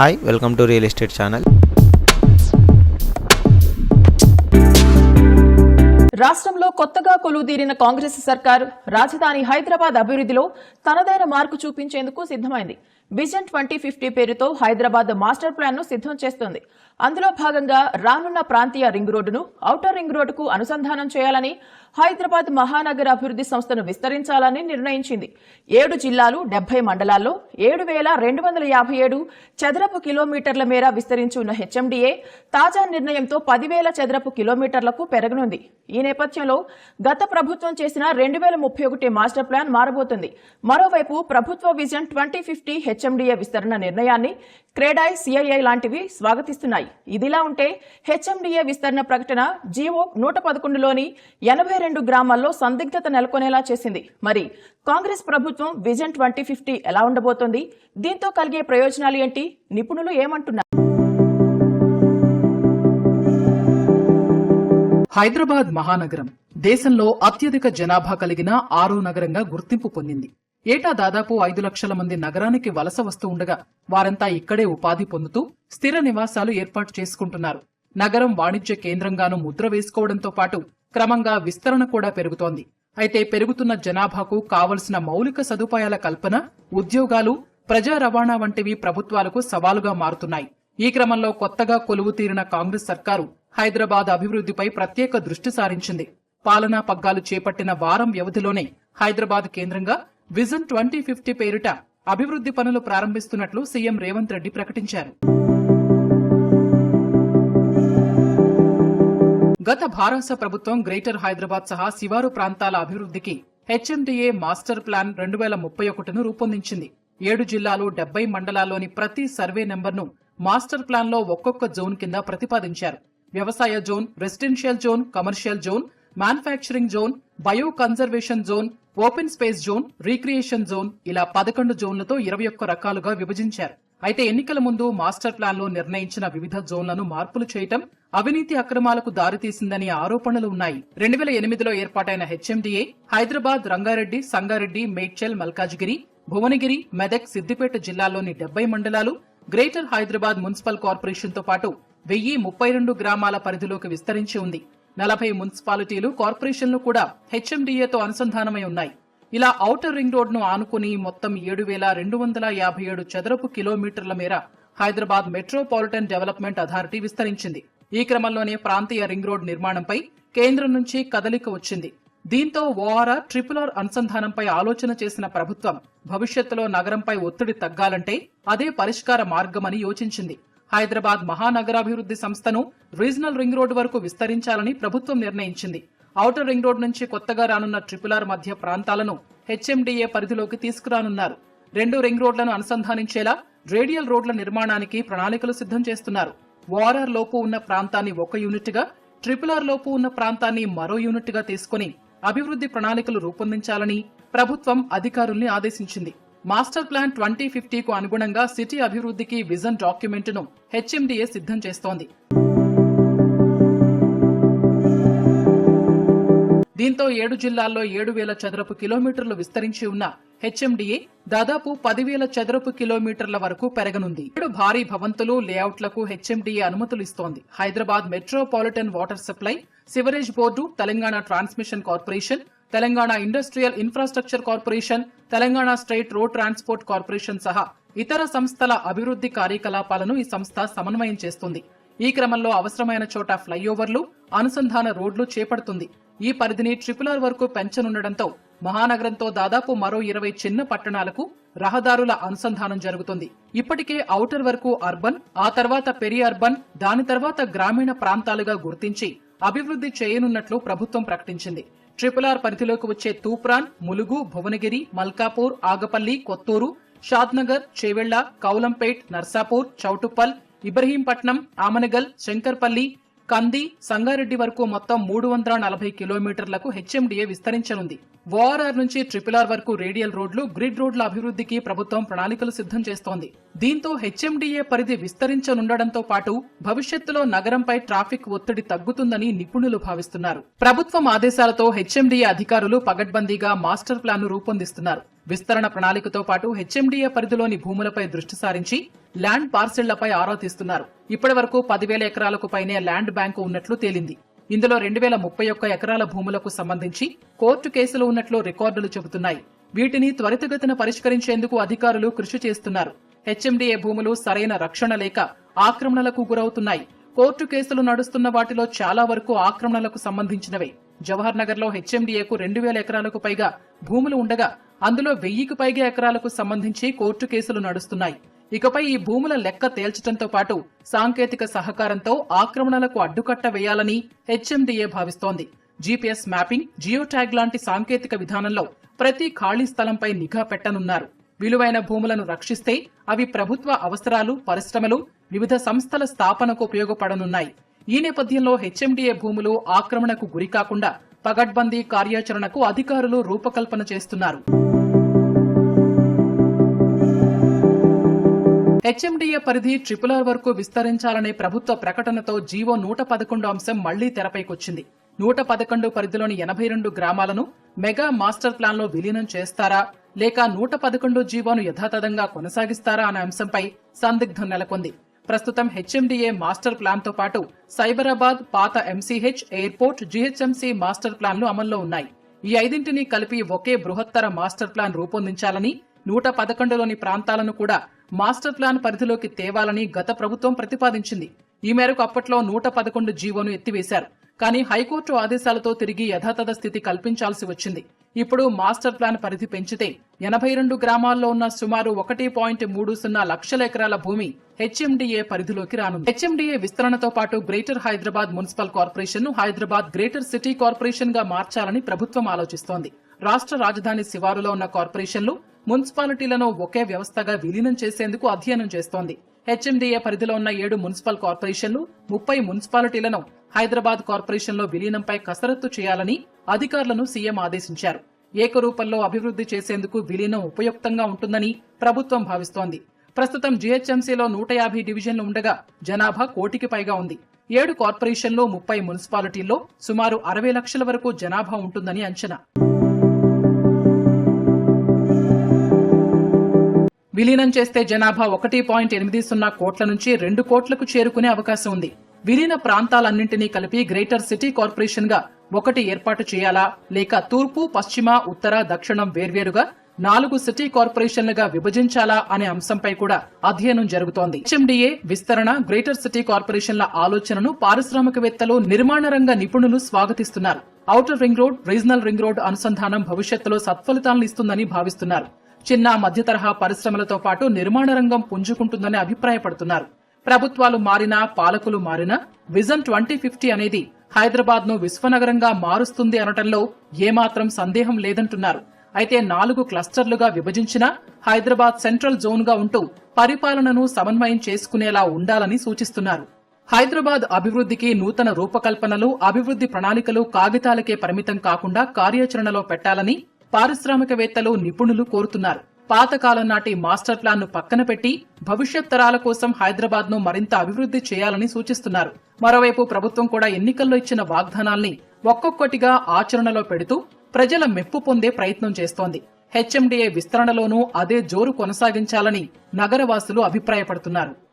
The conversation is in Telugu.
Hi welcome to real estate channel రాష్ట్రంలో కొత్తగా కొలువుదీరిన కాంగ్రెస్ సర్కార్ రాజధాని హైదరాబాద్ అభివృద్ధిలో తనదైన మార్కు చూపించేందుకు సిద్ధమైంది. విజన్ ట్వంటీ ఫిఫ్టీ పేరుతో హైదరాబాద్ మాస్టర్ ప్లాన్ను సిద్ధం చేస్తోంది. అందులో భాగంగా రానున్న ప్రాంతీయ రింగ్ రోడ్డును ఔటర్ రింగ్ రోడ్డుకు అనుసంధానం చేయాలని హైదరాబాద్ మహానగర అభివృద్ధి సంస్థను విస్తరించాలని నిర్ణయించింది. ఏడు జిల్లాలు డెబ్బై మండలాల్లో ఏడు వేల రెండు వందల యాభై ఏడు చదరపు కిలోమీటర్ల మేర విస్తరించి ఉన్న హెచ్ఎండిఏ తాజా నిర్ణయంతో పదివేల చదరపు కిలోమీటర్లకు పెరగనుంది. ఈ నేపథ్యంలో గత ప్రభుత్వం చేసిన రెండు వేల ముప్పై ఒకటి మాస్టర్ ప్లాన్ మారబోతుంది. మరోవైపు ప్రభుత్వ విజన్ ట్వంటీ ఫిఫ్టీ హెచ్ఎండిఏ విస్తరణ నిర్ణయాన్ని క్రేడాయ్ సిఐఐ లాంటివి స్వాగతిస్తున్నాయి. ఇదిలా ఉంటే హెచ్ఎండిఏ విస్తరణ ప్రకటన జీవో నూట పదకొండులోని ఎనభై రెండు గ్రామాల్లో సందిగ్ధత నెలకొనేలా చేసింది. మరి కాంగ్రెస్ ప్రభుత్వం విజన్ ట్వంటీ ఫిఫ్టీ ఎలా ఉండబోతోంది? దీంతో కలిగే ప్రయోజనాలు ఏంటి? నిపుణులు ఏమంటున్నారు? హైదరాబాద్ మహానగరం దేశంలో అత్యధిక జనాభా కలిగిన ఆరో నగరంగా గుర్తింపు పొందింది. ఏటా దాదాపు ఐదు లక్షల మంది నగరానికి వలస వస్తూ ఉండగా వారంతా ఇక్కడే ఉపాధి పొందుతూ స్థిర నివాసాలు ఏర్పాటు చేసుకుంటున్నారు. నగరం వాణిజ్య కేంద్రంగాను ముద్ర వేసుకోవడంతో పాటు క్రమంగా విస్తరణ కూడా పెరుగుతోంది. అయితే పెరుగుతున్న జనాభాకు కావలసిన మౌలిక సదుపాయాల కల్పన ఉద్యోగాలు ప్రజా రవాణా వంటివి ప్రభుత్వాలకు సవాలుగా మారుతున్నాయి. ఈ క్రమంలో కొత్తగా కొలువు తీరిన కాంగ్రెస్ సర్కారు హైదరాబాద్ అభివృద్ధిపై ప్రత్యేక దృష్టి సారించింది. పాలనా పగ్గాలు చేపట్టిన వారం వ్యవధిలోనే హైదరాబాద్ కేంద్రంగా విజన్ ట్వంటీ ఫిఫ్టీ పేరిట అభివృద్ధి పనులు ప్రారంభిస్తున్నట్లు సీఎం రేవంత్ రెడ్డి ప్రకటించారు. గత భారత ప్రభుత్వం గ్రేటర్ హైదరాబాద్ సహా శివారు ప్రాంతాల అభివృద్ధికి హెచ్ఎండిఏ మాస్టర్ ప్లాన్ రెండు వేల ముప్పై ఒకటిను రూపొందించింది. ఏడు జిల్లాలు డెబ్బై మండలాల్లోని ప్రతి సర్వే నెంబర్ను మాస్టర్ ప్లాన్లో ఒక్కొక్క జోన్ కింద ప్రతిపాదించారు. వ్యవసాయ zone residential zone commercial zone manufacturing zone bio conservation zone open space zone recreation zone ఇలా పదకొండు జోన్లతో ఇరవై ఒక్క రకాలుగా విభజించారు. అయితే ఎన్నికల ముందు మాస్టర్ ప్లాన్లో నిర్ణయించిన వివిధ జోన్లను మార్పులు చేయటం అవినీతి అక్రమాలకు దారితీసిందని ఆరోపణలు ఉన్నాయి. రెండు వేల ఎనిమిదిలో ఏర్పాటైన హెచ్ఎండిఏ హైదరాబాద్ రంగారెడ్డి సంగారెడ్డి మేడ్చల్ మల్కాజ్గిరి భువనగిరి మెదక్ సిద్దిపేట జిల్లాల్లోని డెబ్బై మండలాలు గ్రేటర్ హైదరాబాద్ మున్సిపల్ కార్పొరేషన్తో పాటు వెయ్యి ముప్పై రెండు గ్రామాల పరిధిలోకి విస్తరించి ఉంది. నలభై మున్సిపాలిటీలు కార్పొరేషన్లు కూడా హెచ్ఎండిఏతో అనుసంధానమై ఉన్నాయి. ఇలా ఔటర్ రింగ్ రోడ్ను ఆనుకుని మొత్తం ఏడు వేల రెండు వందల యాభై ఏడు చదరపు కిలోమీటర్ల మేర హైదరాబాద్ మెట్రోపాలిటన్ డెవలప్మెంట్ అథారిటీ విస్తరించింది. ఈ క్రమంలోనే ప్రాంతీయ రింగ్ రోడ్ నిర్మాణంపై కేంద్రం నుంచి కదలిక వచ్చింది. దీంతో ఓఆర్ఆర్ ట్రిపుల్ ఆర్ అనుసంధానంపై ఆలోచన చేసిన ప్రభుత్వం భవిష్యత్తులో నగరంపై ఒత్తిడి తగ్గాలంటే అదే పరిష్కార మార్గమని యోచించింది. హైదరాబాద్ మహానగరాభివృద్ధి సంస్థను రీజనల్ రింగ్ రోడ్ వరకు విస్తరించాలని ప్రభుత్వం నిర్ణయించింది. ఔటర్ రింగ్ రోడ్ నుంచి కొత్తగా రానున్న ట్రిపుల్ ఆర్ మధ్య ప్రాంతాలను హెచ్ఎండిఏ పరిధిలోకి తీసుకురానున్నారు. రెండు రింగ్ రోడ్లను అనుసంధానించేలా రేడియల్ రోడ్ల నిర్మాణానికి ప్రణాళికలు సిద్ధం చేస్తున్నారు. వారర్ లోపు ఉన్న ప్రాంతాన్ని ఒక యూనిట్గా ట్రిపుల్ ఆర్ లోపు ఉన్న ప్రాంతాన్ని మరో యూనిట్గా తీసుకుని అభివృద్ధి ప్రణాళికలు రూపొందించాలని ప్రభుత్వం అధికారుల్ని ఆదేశించింది. మాస్టర్ ప్లాన్ ట్వంటీ ఫిఫ్టీకు అనుగుణంగా సిటీ అభివృద్ధికి విజన్ డాక్యుమెంట్ను హెచ్ఎండిఏ సిద్ధం చేస్తోంది. దీంతో ఏడు జిల్లాల్లో ఏడు వేల చదరపు కిలోమీటర్లు విస్తరించి ఉన్న హెచ్ఎండిఏ దాదాపు పదివేల చదరపు కిలోమీటర్ల వరకు పెరగనుంది. ఏడు భారీ భవంతులు లేఅవుట్లకు హెచ్ఎండిఏ అనుమతులు ఇస్తోంది. Hyderabad metropolitan water supply sewerage board Telangana transmission corporation Telangana industrial infrastructure corporation Telangana state road transport corporation సహా ఇతర సంస్థల అభివృద్ధి కార్యకలాపాలను ఈ సంస్థ సమన్వయం చేస్తుంది. ఈ క్రమంలో అవసరమైన చోట ఫ్లైఓవర్లు అనుసంధాన రోడ్లు చేపడుతుంది. ఈ పరిధిని ట్రిపుల్ ఆర్ వరకు పెంచనుండటంతో మహానగరంతో దాదాపు మరో ఇరవై చిన్న పట్టణాలకు రహదారుల అనుసంధానం జరుగుతుంది. ఇప్పటికే ఔటర్ వరకు అర్బన్ ఆ తర్వాత పెరి అర్బన్ దాని తర్వాత గ్రామీణ ప్రాంతాలుగా గుర్తించి అభివృద్ధి చేయనున్నట్లు ప్రభుత్వం ప్రకటించింది. ట్రిపుల్ ఆర్ పరిధిలోకి వచ్చే తూప్రాన్ ములుగు భువనగిరి మల్కాపూర్ ఆగపల్లి కొత్తూరు షాద్నగర్ చేవెళ్ళ కౌలంపేట్ నర్సాపూర్ చౌటుప్పల్ ఇబ్రహీంపట్నం ఆమనగల్ శంకర్పల్లి కంది సంగారెడ్డి వరకు మొత్తం మూడు వందల నలభై కిలోమీటర్లకు హెచ్ఎండిఏ విస్తరించనుంది. ఓఆర్ఆర్ నుంచి ట్రిపుల్ ఆర్ వరకు రేడియల్ రోడ్లు గ్రిడ్ రోడ్ల అభివృద్ధికి ప్రభుత్వం ప్రణాళికలు సిద్ధం చేస్తోంది. దీంతో హెచ్ఎండిఏ పరిధి విస్తరించనుండడంతో పాటు భవిష్యత్తులో నగరంపై ట్రాఫిక్ ఒత్తిడి తగ్గుతుందని నిపుణులు భావిస్తున్నారు. ప్రభుత్వం ఆదేశాలతో హెచ్ఎండిఏ అధికారులు పగడ్బందీగా మాస్టర్ ప్లాన్ను రూపొందిస్తున్నారు. విస్తరణ ప్రణాళికతో పాటు హెచ్ఎండిఏ పరిధిలోని భూములపై దృష్టి సారించి ల్యాండ్ పార్సిళ్ళపై ఆరా తీస్తున్నారు. ఇప్పటి వరకు పదివేల ఎకరాలకు పైనే ల్యాండ్ బ్యాంకు ఉన్నట్లు తేలింది. ఇందులో రెండు వేల ముప్పై ఒక్క ఎకరాల భూములకు సంబంధించి కోర్టు కేసులు ఉన్నట్లు రికార్డులు చెబుతున్నాయి. వీటిని త్వరితగతిన పరిష్కరించేందుకు అధికారులు కృషి చేస్తున్నారు. హెచ్ఎండిఏ భూములు సరైన రక్షణ లేక ఆక్రమణలకు గురవుతున్నాయి. కోర్టు కేసులు నడుస్తున్న వాటిలో చాలా వరకు ఆక్రమణలకు సంబంధించినవే. జవహర్ నగర్లో హెచ్ఎండిఏకు రెండు వేల ఎకరాలకు పైగా భూములు ఉండగా అందులో వెయ్యికి పైగా ఎకరాలకు సంబంధించి కోర్టు కేసులు నడుస్తున్నాయి. ఇకపై ఈ భూముల లెక్క తేల్చడంతో పాటు సాంకేతిక సహకారంతో ఆక్రమణలకు అడ్డుకట్ట వేయాలని హెచ్ఎండిఏ భావిస్తోంది. జీపీఎస్ మ్యాపింగ్ జియో ట్యాగ్ లాంటి సాంకేతిక విధానంలో ప్రతి ఖాళీ స్థలంపై నిఘా పెట్టనున్నారు. విలువైన భూములను రక్షిస్తే అవి ప్రభుత్వ అవసరాలు పరిశ్రమలు వివిధ సంస్థల స్థాపనకు ఉపయోగపడనున్నాయి. ఈ నేపథ్యంలో హెచ్ఎండిఏ భూములు ఆక్రమణకు గురికాకుండా పగడ్బందీ కార్యాచరణకు అధికారులు రూపకల్పన చేస్తున్నారు. హెచ్ఎండిఏ పరిధి ట్రిపుల్ ఆర్ వరకు విస్తరించాలనే ప్రభుత్వ ప్రకటనతో జీవో నూట పదకొండు అంశం మళ్ళీ తెరపైకొచ్చింది. నూట పదకొండు పరిధిలోని ఎనభై రెండు గ్రామాలను మెగా మాస్టర్ ప్లాన్లో విలీనం చేస్తారా? లేక నూట పదకొండు జీవోను యథాతథంగా కొనసాగిస్తారా అనే అంశంపై సందిగ్ధం నెలకొంది. ప్రస్తుతం హెచ్ఎండిఏ మాస్టర్ ప్లాన్తో పాటు సైబరాబాద్ పాత ఎంసీహెచ్ ఎయిర్పోర్ట్ జీహెచ్ఎంసీ మాస్టర్ ప్లాన్లు అమల్లో ఉన్నాయి. ఈ ఐదింటిని కలిపి ఒకే బృహత్తర మాస్టర్ ప్లాన్ రూపొందించాలని నూట పదకొండులోని ప్రాంతాలను కూడా మాస్టర్ ప్లాన్ పరిధిలోకి తేవాలని గత ప్రభుత్వం ప్రతిపాదించింది. ఈ మేరకు అప్పట్లో నూట పదకొండు జీవోను ఎత్తివేశారు. కానీ హైకోర్టు ఆదేశాలతో తిరిగి యథాతథ స్థితి కల్పించాల్సి వచ్చింది. ఇప్పుడు మాస్టర్ ప్లాన్ పరిధి పెంచితే ఎనభై రెండు గ్రామాల్లో ఉన్న సుమారు ఒకటి పాయింట్ మూడు సున్నా లక్షల ఎకరాల భూమి హెచ్ఎండిఏ పరిధిలోకి రానుంది. హెచ్ఎండిఏ విస్తరణతో పాటు గ్రేటర్ హైదరాబాద్ మున్సిపల్ కార్పొరేషన్ను హైదరాబాద్ గ్రేటర్ సిటీ కార్పొరేషన్గా మార్చాలని ప్రభుత్వం ఆలోచిస్తోంది. రాష్ట్ర రాజధాని శివారులో ఉన్న కార్పొరేషన్లు మున్సిపాలిటీలను ఒకే వ్యవస్థగా విలీనం చేసేందుకు అధ్యయనం చేస్తోంది. హెచ్ఎండిఏ పరిధిలో ఉన్న ఏడు మున్సిపల్ కార్పొరేషన్లు ముప్పై మున్సిపాలిటీలను హైదరాబాద్ కార్పొరేషన్లో విలీనంపై కసరత్తు చేయాలని అధికారులను సీఎం ఆదేశించారు. ఏకరూపంలో అభివృద్ధి చేసేందుకు విలీనం ఉపయుక్తంగా ఉంటుందని ప్రభుత్వం భావిస్తోంది. ప్రస్తుతం జీహెచ్ఎంసీలో నూట యాభై డివిజన్లు ఉండగా జనాభా కోటికి పైగా ఉంది. ఏడు కార్పొరేషన్లు ముప్పై మున్సిపాలిటీల్లో సుమారు అరవై లక్షల వరకు జనాభా ఉంటుందని అంచనా. విలీనం చేస్తే జనాభా ఒకటి పాయింట్ ఎనిమిది సున్నా కోట్ల నుంచి రెండు కోట్లకు చేరుకునే అవకాశం ఉంది. విలీన ప్రాంతాలన్నింటినీ కలిపి గ్రేటర్ సిటీ కార్పొరేషన్గా ఒకటి ఏర్పాటు చేయాలా? లేక తూర్పు పశ్చిమ ఉత్తర దక్షిణం వేర్వేరుగా నాలుగు సిటీ కార్పొరేషన్లుగా విభజించాలా అనే అంశంపై కూడా అధ్యయనం జరుగుతోంది. హెచ్ఎండిఏ విస్తరణ గ్రేటర్ సిటీ కార్పొరేషన్ల ఆలోచనను పారిశ్రామికవేత్తలు నిర్మాణ రంగ నిపుణులు స్వాగతిస్తున్నారు. Outer ring road regional ring road అనుసంధానం భవిష్యత్తులో సత్ఫలితాలను ఇస్తుందని భావిస్తున్నారు. చిన్న మధ్య తరహా పరిశ్రమలతో పాటు నిర్మాణ రంగం పుంజుకుంటుందని అభిప్రాయపడుతున్నారు. ప్రభుత్వాలు మారినా పాలకులు మారినా విజన్ ట్వంటీ ఫిఫ్టీ అనేది హైదరాబాద్ను విశ్వనగరంగా మారుస్తుంది అనటంలో ఏమాత్రం సందేహం లేదంటున్నారు. అయితే నాలుగు క్లస్టర్లుగా విభజించిన హైదరాబాద్ సెంట్రల్ జోన్గా ఉంటూ పరిపాలనను సమన్వయం చేసుకునేలా ఉండాలని సూచిస్తున్నారు. హైదరాబాద్ అభివృద్ధికి నూతన రూపకల్పనలు అభివృద్ధి ప్రణాళికలు కాగితాలకే పరిమితం కాకుండా కార్యాచరణలో పెట్టాలని పారిశ్రామికవేత్తలు నిపుణులు కోరుతున్నారు. పాతకాలం నాటి మాస్టర్ ప్లాన్ను పక్కన పెట్టి భవిష్యత్ తరాల కోసం హైదరాబాద్ను మరింత అభివృద్ధి చేయాలని సూచిస్తున్నారు. మరోవైపు ప్రభుత్వం కూడా ఎన్నికల్లో ఇచ్చిన వాగ్దానాల్ని ఒక్కొక్కటిగా ఆచరణలో పెడుతూ ప్రజల మెప్పు పొందే ప్రయత్నం చేస్తోంది. హెచ్ఎండిఏ విస్తరణలోనూ అదే జోరు కొనసాగించాలని నగరవాసులు అభిప్రాయపడుతున్నారు.